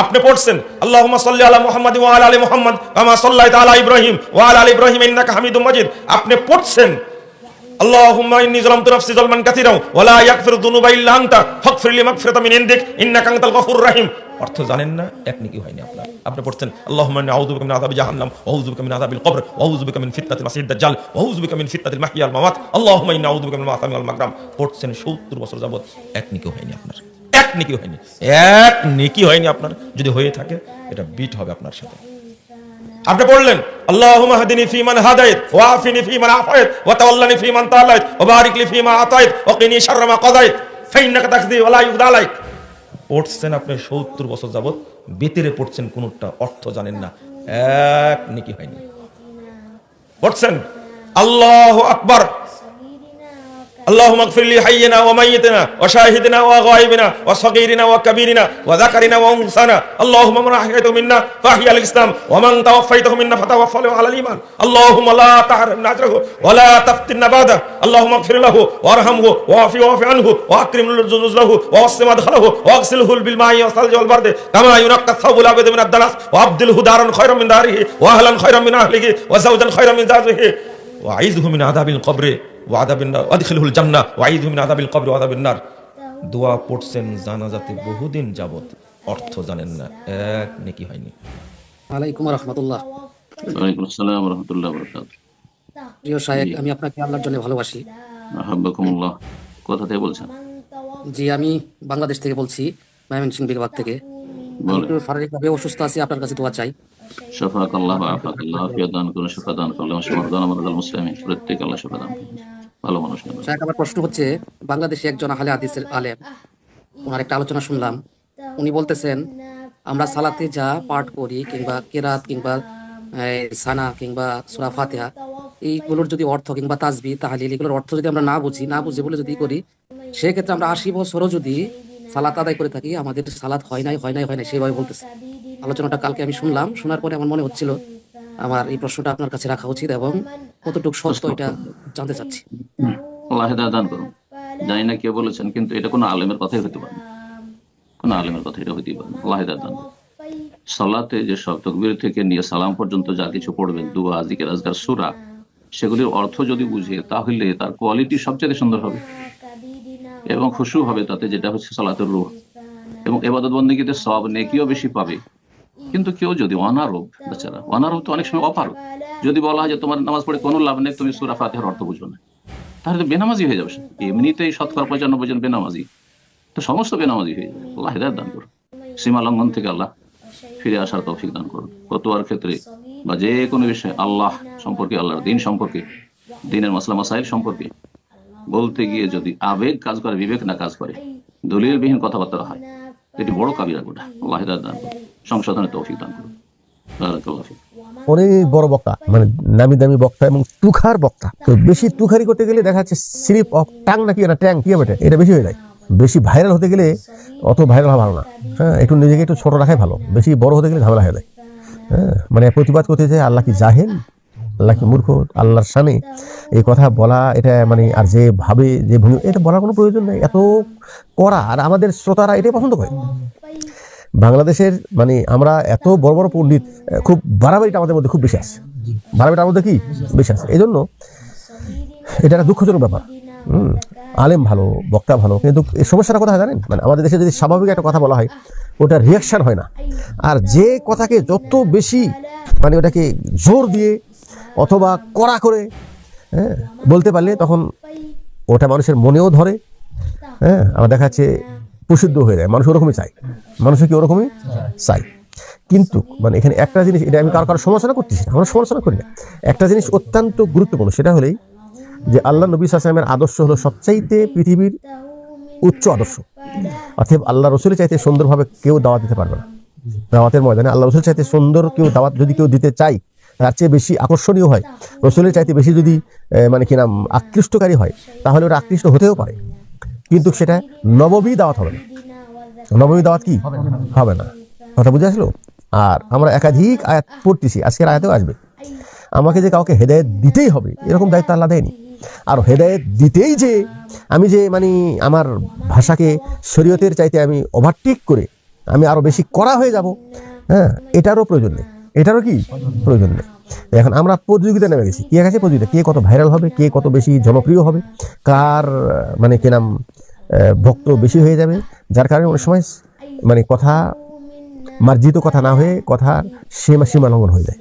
আপনি পড়ছেন আল্লাহ সাল্লি আলা মুহাম্মাদ ওয়া আলা মুহাম্মাদ কামা সাল্লাইতা আলা ইব্রাহিম ওয়া আলা ইব্রাহিম ইন্নাকা হামিদুম মাজিদ। আপনি পড়ছেন গফুরুর অর্থ জানেন না আপনার। আপনি পড়ছেন কবর ওয়াল পড়ছেন 70 বছর যাবত এক হয়নি আপনার। এক নেকি হয়নি। এক নেকি হয়নি আপনার, যদি হয়ে থাকে, এটা বিট হবে আপনার সাথে। আপনি পড়লেন আল্লাহুম্মা হাদিনি ফিমান হাদাইত, ওয়া আফিনি ফিমান আফাইত, ওয়া তাওয়াল্লানি ফিমান তাওয়াল্লাইত, ওয়া বারিক লি ফিমা আতাইত, ওয়া কিনি শাররা মা কাদাইত, ফাইন্নাকা তাকদি ওয়া লা ইউদা আলাইক। পড়ছেন আপনি 70 বছর যাবত বেতেরে পড়ছেন কোনটা অর্থ জানেন না। এক নেকি হয়নি। পড়ছেন, আল্লাহু আকবার اللهم اغفر لي حينا وميتنا وشاهدنا وغائبنا وصغيرنا وكبيرنا وذكرنا وانثانا اللهم من احييته منا فاحيا الاسلام ومن توفيته منا فتوفى على الايمان اللهم لا تحرمنا اجره ولا تفتنا بعده اللهم اغفر له وارحمه واعف واعف عنه واكرم نزله ووسع مدخله واغسله بالماء والثلج والبرد كما ينقى الثوب الابيض من الدنس وابدله دارا خيرا من داره واهلا خيرا من اهله وزوجا خيرا من زوجه وأعيذه من عذاب القبر দোয়া পড়ছেন জানাজাতে বহুদিন যাবৎ অর্থ জানেন না। এক নেকি হয়নি। আলাইকুম আমি আপনাকে আল্লাহর জন্য ভালোবাসি। কোথা থেকে বলছেন? জি আমি বাংলাদেশ থেকে বলছি ময়মনসিংহ বিভাগ থেকে। শারীরিকভাবে অসুস্থ আছি আপনার কাছে দোয়া চাই। শফাক আল্লাহ আফাক, আল্লাহ আফিয়া দান করুন, শফা দান আমাদের মুসলিম প্রত্যেক আল্লাহ শফা দান ভালো মানুষ আমার প্রশ্ন হচ্ছে, বাংলাদেশে একজন আহলে হাদিসের আলেম, ওনার একটা আলোচনা শুনলাম। উনি বলতেছেন, আমরা সালাতে যা পাঠ করি, কিংবা কেরাত, কিংবা সানা, কিংবা সুরা ফাতিহা, এইগুলোর যদি অর্থ, কিংবা তাজবি তাহলে এগুলোর অর্থ যদি আমরা না বুঝি, না বুঝে বলে যদি করি, সেক্ষেত্রে আমরা আশি বছরও যদি সালাত আদায় করে থাকি, আমাদের সালাত হয় নাই হয় নাই হয় নাই, সেভাবে বলতেছে। আলোচনাটা কালকে আমি শুনলাম শোনার পরে আমার মনে হচ্ছিল আমার এই প্রশ্নটা আপনার কাছে রাখা উচিত এবং কতটুকু সত্য এটা জানতে চাচ্ছি। আল্লাহ দান করুন। জানি না কে বলেছেন কিন্তু এটা কোনো আলেমের কথাই হতে পারে। কোনো আলেমের কথা এটা হতেই পারে। আল্লাহ দান করুন। সালাতে যে সব তকবীর থেকে নিয়ে সালাম পর্যন্ত যা কিছু পড়বেন দুয়া জিকের আজগার সুরা সেগুলির অর্থ যদি বুঝে তাহলে তার কোয়ালিটি সবচেয়ে সুন্দর হবে এবং খুশু হবে তাতে যেটা হচ্ছে সালাতের রূহ। এবং এবাদত বন্দীগীতে সব নেকিও বেশি পাবে। কিন্তু কেউ যদি অনারব বেচারা অনারব তো অনেক সময় অপারব যদি বলা হয় যে তোমার নামাজ পড়ে কোনো লাভ নেই, তুমি সুরা ফাতিহার অর্থ বুঝো না। তাহলে তো বেনামাজি হয়ে যাবে এমনিতেই শতকরা পঁচানব্বই জন বেনামাজি। তো সমস্ত বেনামাজি হয়ে যাবে। আল্লাহ হেদায়ত দান করুন সীমা লঙ্ঘন থেকে আল্লাহ ফিরে আসার তৌফিক দান করুন ফতোয়ার ক্ষেত্রে বা যে কোনো বিষয়ে আল্লাহ সম্পর্কে, আল্লাহর দিন সম্পর্কে, দিনের মাসলা মাসাইল সম্পর্কে বলতে গিয়ে যদি আবেগ কাজ করে, বিবেক না কাজ করে, দলিলবিহীন কথাবার্তা হয়, এটি বড় কাবিরা গোটা। আল্লাহ হেদায়ত দান করুন সংশোধনের তৌফিক দান করুন। অনেক বড় বক্তা মানে নামি দামি বক্তা এবং তুখার বক্তা। তো বেশি তুখারি করতে গেলে দেখা যাচ্ছে স্লিপ অফ টাং নাকি না ট্যাং, কি হবে এটা? এটা বেশি হয়ে যায়। বেশি ভাইরাল হতে গেলে অত ভাইরাল হওয়া ভালো না। হ্যাঁ একটু নিজেকে একটু ছোট রাখাই ভালো। বেশি বড় হতে গেলে ঝামেলা হয়ে যায়। হ্যাঁ মানে প্রতিবাদ করতে চাই, আল্লাহ কি জাহেল? আল্লাহ কি মূর্খ? আল্লাহর সামনে এই কথা বলা, এটা মানে আর যে ভাবে, যে ভূমি এটা বলার কোনো প্রয়োজন নেই। এত করা আর আমাদের শ্রোতারা এটাই পছন্দ করে। বাংলাদেশের মানে আমরা এত বড় বড় পণ্ডিত খুব বাড়াবাড়িটা আমাদের মধ্যে খুব বেশি আছে। বাড়াবাড়িটা আমাদের কি? বেশি আছে। এই জন্য এটা একটা দুঃখজনক ব্যাপার। হুম আলেম ভালো বক্তা ভালো কিন্তু এই সমস্যাটা কোথায় জানেন? মানে আমাদের দেশে যদি স্বাভাবিক একটা কথা বলা হয় ওটা রিয়াকশান হয় না। আর যে কথাকে যত বেশি মানে ওটাকে জোর দিয়ে অথবা কড়া করে হ্যাঁ বলতে পারলে তখন ওটা মানুষের মনেও ধরে হ্যাঁ আমার দেখা যাচ্ছে প্রসিদ্ধ হয়ে যায় মানুষ ওরকমই চায়। মানুষও কি ওরকমই? চায় কিন্তু মানে এখানে একটা জিনিস, এটা আমি কারও কারও সমালোচনা করতেছি না, আমরা সমালোচনা করি না। একটা জিনিস অত্যন্ত গুরুত্বপূর্ণ, সেটা হলেই যে আল্লাহ নবী সালামের আদর্শ হলো সবচাইতে পৃথিবীর উচ্চ আদর্শ। অতএব আল্লাহ রসুলের চাইতে সুন্দরভাবে কেউ দাওয়াত দিতে পারবে না। দাওয়াতের ময়দানে আল্লাহ রসুলের চাইতে সুন্দর কেউ দাওয়াত যদি কেউ দিতে চায়, তার চেয়ে বেশি আকর্ষণীয় হয়। রসুলের চাইতে বেশি যদি মানে কি নাম, আকৃষ্টকারী হয়, তাহলে ওটা আকৃষ্ট হতেও পারে। কিন্তু সেটা নববী দাওয়াত হবে না। নবমী দাওয়াত কি? হবে না। কথা বুঝে আসলো? আর আমরা একাধিক আয়াত পড়তেছি আজকের আয়াতেও আসবে। আমাকে যে কাউকে হেদায়েত দিতেই হবে এরকম দায়িত্ব আল্লাহ দেয়নি। আর হেদায়েত দিতেই যে আমি যে মানে আমার ভাষাকে শরীয়তের চাইতে আমি ওভারটেক করে আমি আরও বেশি করা হয়ে যাব হ্যাঁ এটারও প্রয়োজন নেই। এটারও কি? প্রয়োজন নেই। এখন আমরা প্রতিযোগিতা নেমে গেছি। কে গেছে প্রতিযোগিতা কে কত ভাইরাল হবে? কে কত বেশি জনপ্রিয় হবে? কার মানে কি নাম ভক্ত বেশি হয়ে যাবে, যার কারণে অনেক সময় মানে কথা মার্জিত কথা না হয়ে কথা সীমা সীমা লঙ্ঘন হয়ে যায়।